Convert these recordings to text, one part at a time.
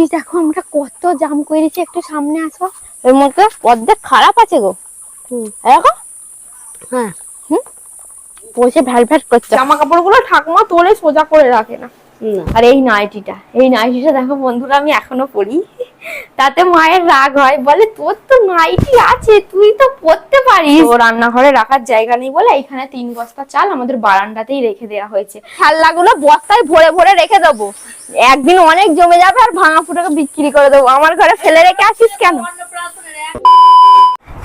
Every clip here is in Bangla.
গাইস দেখো আমরা কত জাম করেছি একটু সামনে আসো। এর মধ্যে অর্ধেক খারাপ আছে গো। দেখো। হ্যাঁ। বসে ভ্যাট ভ্যাট করছে। জামা কাপড়গুলো ঠাকুমা তোলে সোজা করে রাখে না। না। আর এই নাইটিটা এই নাইটিটা দেখো বন্ধুরা আমি এখনও পরি। তাতে মায়ের রাগ হয় বলে তোর তো নাইটি আছে তুই তো পড়তে পারিস। তো রান্নাঘরে রাখার জায়গা নেই বলে এখানে তিন বস্তা চাল আমাদের বারান্দাতেই রেখে দেওয়া হয়েছে। ছাল্লাগুলো বস্তায় ভরে ভরে রেখে দেবো। একদিন অনেক জমে যাবে আর ভাঙা ফুটোকে বিক্রি করে দেবো। আমার ঘরে ফেলে রেখে আসিস কেন?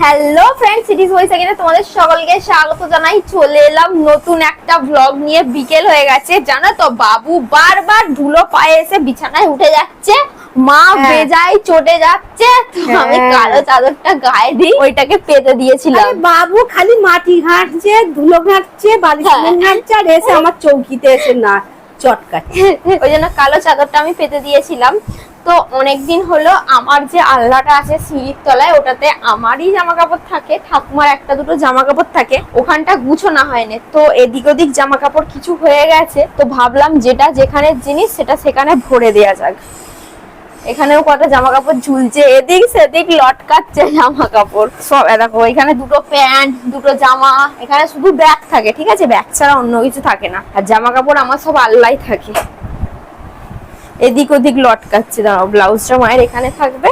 হ্যালো ফ্রেন্ডস ইট ইজ বৈশাখীতে তোমাদের সকলকে স্বাগত জানাই। চলে এলাম নতুন একটা ব্লগ নিয়ে। বিকেল হয়ে গেছে জানো তো বাবু বারবার ধুলো পায়ে এসে বিছানায় উঠে যাচ্ছে। মা হ্যাঁ। বেজায় চটে যাচ্ছে তো আমি হ্যাঁ। কালো চাদরটা গায়ে দিই ওইটাকে পেতে দিয়েছিলাম বাবু খালি মাটি ঘাটছে ধুলো ঘাটছে বালিশ হ্যাঁ। ঘাটছে আর এসে আমার চৌকিতে এসে না চটকাচ্ছে ওই জন্য কালো চাদরটা আমি পেতে দিয়েছিলাম তো অনেকদিন হলো আমার যে আল্লাটা আছে সিঁড়ির তলায় ওটাতে আমারই জামা কাপড় থাকে ঠাকুমার একটা দুটো জামা কাপড় থাকে ওখানটা গুছানো হয়নি তো এদিক ওদিক জামা কাপড় কিছু হয়ে গেছে তো ভাবলাম যেটা যেখানে জিনিস সেটা সেখানে ভরে দেয়া যাক এখানেও কটা জামা কাপড় ঝুলছে, এদিক সেদিক লটকাচ্ছে জামা কাপড় সব দেখো, এখানে দুটো প্যান্ট, দুটো জামা, এখানে শুধু ব্যাগ থাকে, ঠিক আছে? ব্যাগ ছাড়া অন্য কিছু থাকে না। আর জামা কাপড় আমার সব আল্লাই থাকে। এদিক ওদিক লটকাচ্ছে, দাঁড়াও, ব্লাউজটা মায়ের এখানে থাকবে।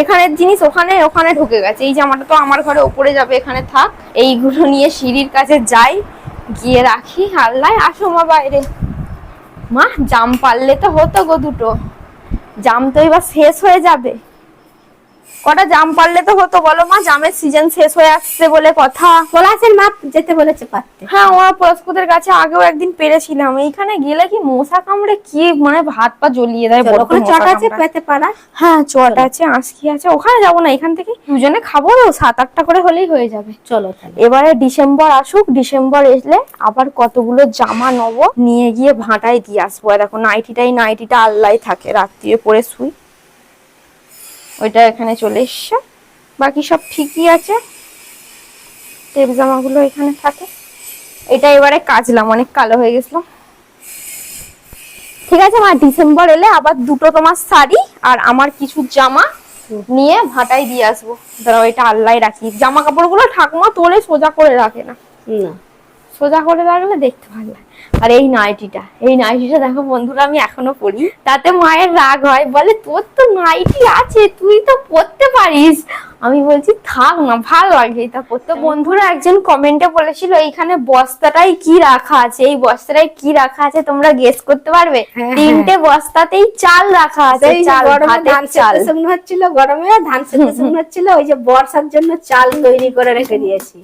এখানের জিনিস ওখানে ওখানে ঢুকে গেছে। এই জামাটা তো আমার ঘরে ওপরে যাবে, এখানে থাক। এইগুলো নিয়ে সিঁড়ির কাছে যাই, গিয়ে রাখি। আল্লাহ, আসো মা বাইরে। মা, জাম পারলে তো হতো গো দুটো। জাম তো এবার শেষ হয়ে যাবে। কটা জাম পারলে তো হতো বলো মা? জামের সিজন শেষ হয়ে আসছে বলে কথা। পলাশের মাপ যেতে বলেছে পারতে। হ্যাঁ ওরা পরস্পরের কাছে আগেও একদিন পেরেছিলাম। এইখানে গেলে কি মশা কামড়ে কি মানে হাত পা জ্বলিয়ে দেয় বড় চট আছে পেতে পারা হ্যাঁ চট আছে আঁশকি আছে ওখানে যাব না এখান থেকে দুজনে খাব তো সাত আটটা করে হলেই হয়ে যাবে। চলো এবারে ডিসেম্বর আসুক ডিসেম্বর এসলে আবার কতগুলো জামা নেব নিয়ে গিয়ে ভাঁটায় দিয়ে আসব। দেখো নাইটিটাই নাইটিটা আল্লাহ থাকে রাত্রিরে পরে শুই। ওইটা এখানে চলে এসছে। বাকি সব ঠিকই আছে। টেপ জামাগুলো এখানে থাকে। এটা এবারে কাচলাম, অনেক কালো হয়ে গেছিল। ঠিক আছে মা, ডিসেম্বর এলে আবার দুটো তোমার শাড়ি আর আমার কিছু জামা নিয়ে ভাটাই দিয়ে আসব। ধরো এটা আল্লাহ রাখি। জামা কাপড়গুলো ঠাকুমা তোলে সোজা করে রাখে না। না। সোজা করে রাখলে দেখতে লাগে আর এই নাইটিটা এই নাইটিটা দেখো বন্ধুরা আমি এখনও পড়ি তাতে মায়ের রাগ হয় বলে তোর তো নাইটি আছে তুই তো পরতে পারিস। আমি বলছি থাক না ভালো লাগে এটা পরতে বন্ধুরা একজন কমেন্টে বলেছিল এইখানে বস্তাটাই কি রাখা আছে? এই বস্তাটাই কি রাখা আছে? তোমরা গেস করতে পারবে? হ্যাঁ, তিনটে বস্তাতেই চাল রাখা আছে চাল ধান চাল। সেদ্ধ হচ্ছিল গরমে ধান সেদ্ধ হচ্ছিল ওই যে বর্ষার জন্য চাল তৈরি করে রেখে দিয়েছি।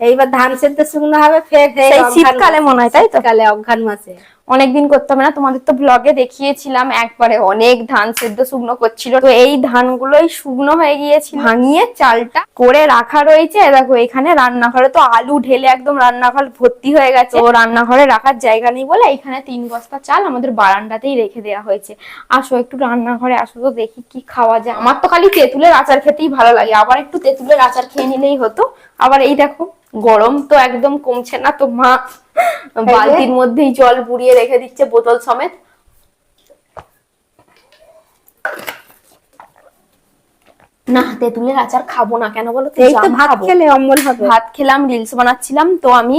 এইবার ধান সেদ্ধ শুকনো হবে ফের সেই শীতকালে মনে হয়, তাই তো? শীতকালে অঘ্রাণ মাসে অনেকদিন করতে হবে না। তোমাদের তো ব্লগে দেখিয়েছিলাম, একবারে অনেক ধান সেদ্ধ শুকনো করছিল। তো এই ধানগুলোই শুকনো হয়ে গিয়েছিল। ভাঙিয়ে চালটা করে রাখা রয়েছে। দেখো, এখানে রান্নাঘরে তো আলু ঢেলে একদম রান্নাঘর ভর্তি হয়ে গেছে। ও রান্নাঘরে রাখার জায়গা নেই বলে এখানে তিন বস্তা চাল আমাদের বারান্দাতেই রেখে দেওয়া হয়েছে। আসো, একটু রান্নাঘরে আসো তো দেখি কি খাওয়া যায়। আমার তো খালি তেঁতুলের আচার খেতেই ভালো লাগে। আবার একটু তেঁতুলের আচার খেয়ে নিলেই হতো। আবার এই দেখো, গরম তো একদম কমছে না। তো মা বালতির মধ্যেই জল বুড়িয়ে রেখে দিচ্ছে বোতল সমেত। না তেঁতুলের আচার খাব না কেন বলো ভাত খেলে অম্বল হবে। ভাত খেলাম রিলস বানাচ্ছিলাম তো আমি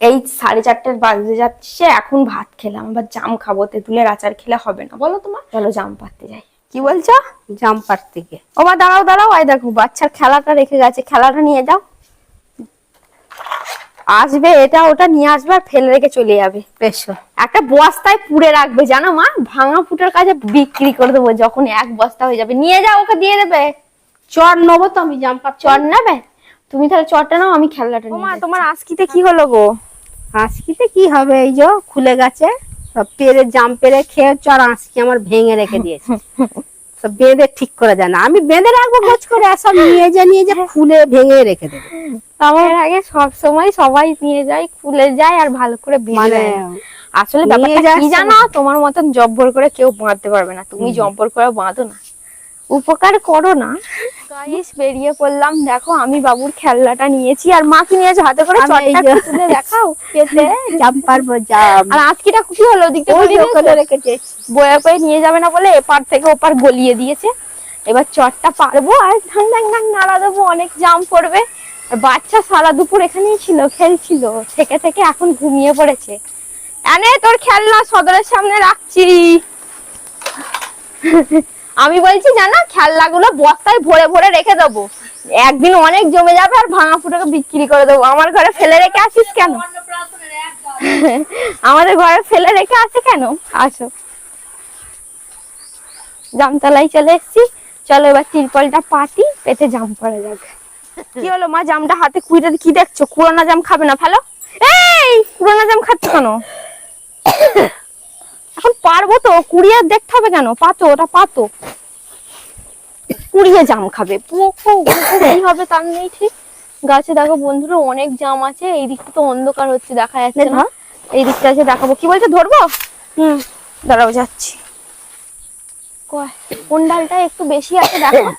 এই সাড়ে চারটের বাজে যাচ্ছে এখন ভাত খেলাম। আবার জাম খাব তেঁতুলের আচার খেলে হবে না। বলো তোমার। চলো জাম পাততে যাই। কি বলছো? জাম পাট থেকে ও বা দাঁড়াও দাঁড়াও আই দেখো বাচ্চার খেলাটা রেখে গেছে। খেলাটা নিয়ে যাও। আসবে এটা ওটা নিয়ে আসবে আর ফেলে রেখে চলে যাবে। বেশ। একটা বস্তায় পুড়ে রাখবে জানো মা? ভাঙা ফুটার কাছে বিক্রি করে দেবো যখন এক বস্তা হয়ে যাবে। নিয়ে যাও ওকে দিয়ে দেবে। চর নেব তো আমি জাম পাট চট নেবে? তুমি তাহলে চটটা নাও আমি খেলাটা নিয়ে মা, তোমার আজকিতে কি হলো গো? আজকিতে কি হবে? এই যে খুলে গেছে। সব পেরে জাম পেরে খেয়ে চর আজকে আমার ভেঙে রেখে দিয়েছে। বেঁধে ঠিক করে যায় না। আমি বেঁধে রাখব গোছ করে সব নিয়ে যা নিয়ে যা খুলে ভেঙে রেখে দেবো। আমার আগে সব সময় সবাই নিয়ে যায় খুলে যায় আর ভালো করে বেঁধে মানে। আসলে ব্যাপারটা কি জানো? তোমার মতন জব্বর করে কেউ বাঁধতে পারবে না। তুমি জব্বর করে বাঁধো না। উপকার করো না। গাইস বেরিয়ে পড়লাম। দেখো আমি বাবুর খেলনাটা নিয়েছি আর মা কি নিয়েছে হাতে করে চটটা তুলে দেখাও। পেতে জাম পারব জাম আর আজকিটা কি হলো ওখানে রেখেছে। বয়ে বয়ে নিয়ে যাবে না বলে এপার থেকে ওপার গলিয়ে দিয়েছে। এবার চটটা পারব আর ঢাং ঢাং ঢাং নাড়া দেবো অনেক জাম পড়বে। আর বাচ্চা সারা দুপুর এখানেই ছিল খেলছিল থেকে থেকে এখন ঘুমিয়ে পড়েছে। এনে তোর খেলনা সদরের সামনে রাখছি। আমি বলছি জানা খেলনাগুলো বস্তায় ভরে ভরে রেখে দেবো। একদিন অনেক জমে যাবে আর ভাঙা ফুটোকে বিক্রি করে দেবো। আমার ঘরে ফেলে রেখে আসিস কেন? আমাদের ঘরে ফেলে রেখে আসে কেন? আসো। জামতলায় চলে এসেছি। চলো এবার তিরপলটা পাতি পেতে জাম পড়া যাক। কি হলো মা? জামটা হাতে কুইরে কি দেখছ? কুড়ানো জাম খাবে না? ফেলো এই কুড়ানো জাম খাচ্ছ কেন? এখন পারব তো কুড়িয়ে দেখতে হবে কেন? পাতো ওটা পাতো। কুড়িয়ে জাম খাবে। কি হবে তার নেই ঠিক। গাছে দেখো বন্ধুরা অনেক জাম আছে। এই দিকটা তো অন্ধকার হচ্ছে দেখা যাচ্ছে না। এই দিকটা আছে দেখাবো। কি বলছে ধরবো? হুম দাঁড়াও যাচ্ছি। কোন ডালটা একটু বেশি আছে দেখো।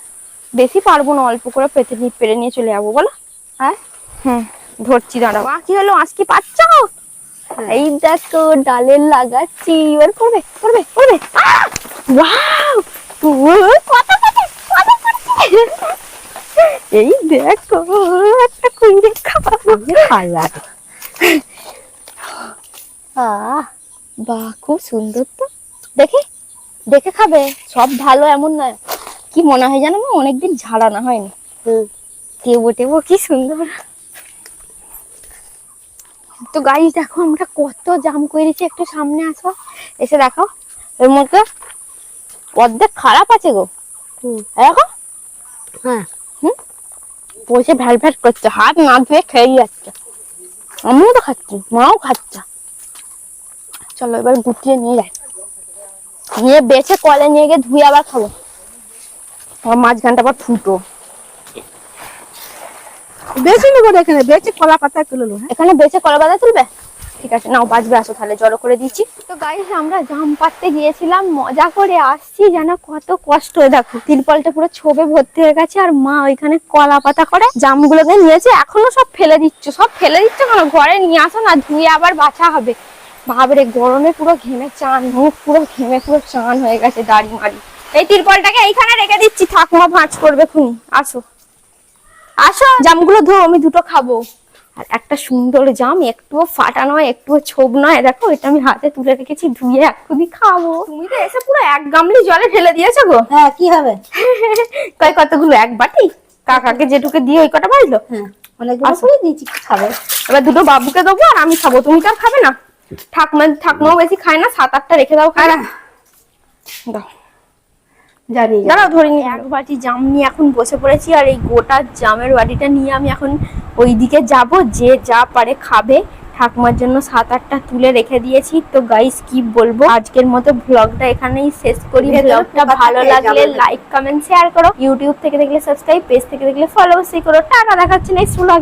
বেশি পারব না অল্প করে পেতে পেরে নিয়ে চলে যাব বলো। হ্যাঁ? হুম। ধরছি দাঁড়াও। মা, কি হলো? আজ কি পাচ্ছ? এই দেখো ডালের লাগাচ্ছি এবার করবে করবে করবে। আহ! Wow! ও, কত কত কত এই দেখো একটা কুইরে খাবার। ভালো আহ বাহ খুব সুন্দর তো। দেখে দেখে খাবে সব ভালো এমন নয়। কি মনে হয় জানো মা অনেকদিন ঝাড়ানো হয়নি। টেবো টেবো কি সুন্দর। তো গাড়ি দেখো আমরা কত জাম করেছি একটু সামনে আসো। এসে দেখো এর মধ্যে অর্ধেক খারাপ আছে গো। দেখো। হ্যাঁ। বসে ভ্যাট ভ্যাট করছে হাত না ধুয়ে খেয়ে যাচ্ছে। আমিও তো খাচ্ছি মাও খাচ্ছে। চলো এবার গুটিয়ে নিয়ে যাই। নিয়ে বেছে কলে নিয়ে গিয়ে ধুয়ে আবার খাব। আমার মাঝখানটা আবার ফুটো। বেশি নেব এখানে বেশি কলা পাতা তুলে নেব হ্যাঁ এখানে বেছে কলা বাঁধা তুলবে? ঠিক আছে, নাও, বাজবে, আসো তাহলে, জড়ো করে দিচ্ছি। তো গাইস আমরা জাম পাততে গিয়েছিলাম, মজা করে আসছি, যেন কত কষ্ট। দেখো, তিরপলটা পুরো ছোবে ভর্তি হয়ে গেছে, আর মা ওইখানে কলা পাতা করে জামগুলোকে নিয়েছে, এখনও সব ফেলে দিচ্ছ। সব ফেলে দিচ্ছ কেন? ঘরে নিয়ে আসো না, ধুয়ে আবার বাছা হবে। ভাবরে গরমে পুরো ঘেমে চান, মুখ পুরো ঘেমে পুরো চান হয়ে গেছে, দাড়ি মারি এই তিরপলটাকে এইখানে রেখে দিচ্ছি, ঠাকুমা ভাঁজ করবে খুনি আসো। আসো। জামগুলো ধো আমি দুটো খাব। আর একটা সুন্দর জাম একটুও ফাটা নয় একটুও ছোপ নয়। দেখো এটা আমি হাতে তুলে রেখেছি ধুয়ে এক্ষুনি খাব। তুমি তো এসে পুরো এক গামলি জলে ঢেলে দিয়েছ গো। হ্যাঁ কি হবে? তাই কতগুলো? এক বাটি? কাকাকে যেটুকু দিয়ে ওই কটা বাজলো হ্যাঁ অনেকগুলো দিয়েছি খাবে। এবার দুটো বাবুকে দেবো আর আমি খাব। তুমি তো আর খাবে না। ঠাকুমা ঠাকুমাও বেশি খায় না সাত আটটা রেখে দাও খায়। দাও। জানি জানি। দাঁড়াও ধরে নিয়ে এক বাটি জাম নিয়ে এখন বসে পড়েছি আর এই গোটা জামের বাটিটা নিয়ে আমি এখন ওইদিকে যাব। যে যা পারে খাবে। ঠাকুমার জন্য সাত আটটা তুলে রেখে দিয়েছি। তো গাইস কি বলব? আজকের মতো ব্লগটা এখানেই শেষ করি। ভেতরে ভালো লাগলে লাইক কমেন্ট শেয়ার করো। ইউটিউব থেকে দেখলে সাবস্ক্রাইব পেজ থেকে দেখলে ফলো অবশ্যই করো। টাকা দেখাচ্ছি নেক্সট ব্লগে